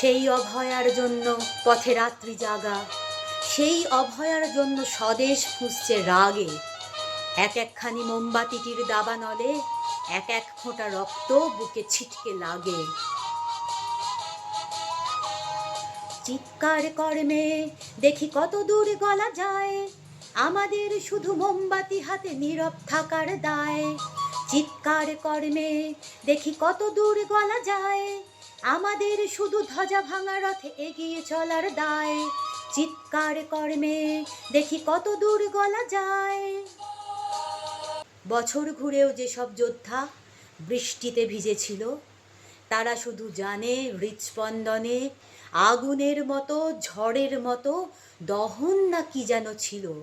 সেই অভয়ার জন্য পথে রাত্রি জাগা, সেই অভয়ার জন্য স্বদেশ খুঁজছে রাগে। এক একখানি মোমবাতিটির দাবা দাবানলে এক এক ফোঁটা রক্ত বুকে ছিটকে লাগে। চিৎকার কর্মে দেখি কত দূর গলা যায়। আমাদের শুধু মোমবাতি হাতে নীরব থাকার দায়। চিৎকার কর্মে দেখি কত দূর গলা যায়। আমাদের শুধু ধ্বজা ভাঙা রথে এগিয়ে চলার দায়। চিৎকার কর্মে দেখি কত দূর গলা যায়। বছর ঘুরেও যেসব যোদ্ধা বৃষ্টিতে ভিজেছিল, তারা শুধু জানে হৃৎস্পন্দনে আগুনের মতো, ঝড়ের মতো দহন না কি যেন ছিল।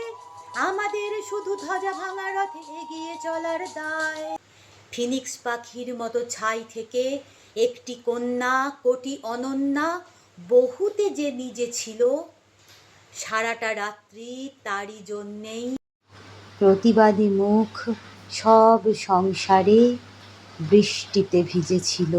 আমাদের শুধু ধ্বজা ভাঙা রথে এগিয়ে চলার দায়। ফিনিক্স পাখির মতো ছাই থেকে একটি কন্যা, কোটি অনন্যা বহুতে যে নিজে ছিল, সারাটা রাত্রি তারই জন্যেই। প্রতিবাদী মুখ সব সংসারে বৃষ্টিতে ভিজেছিল।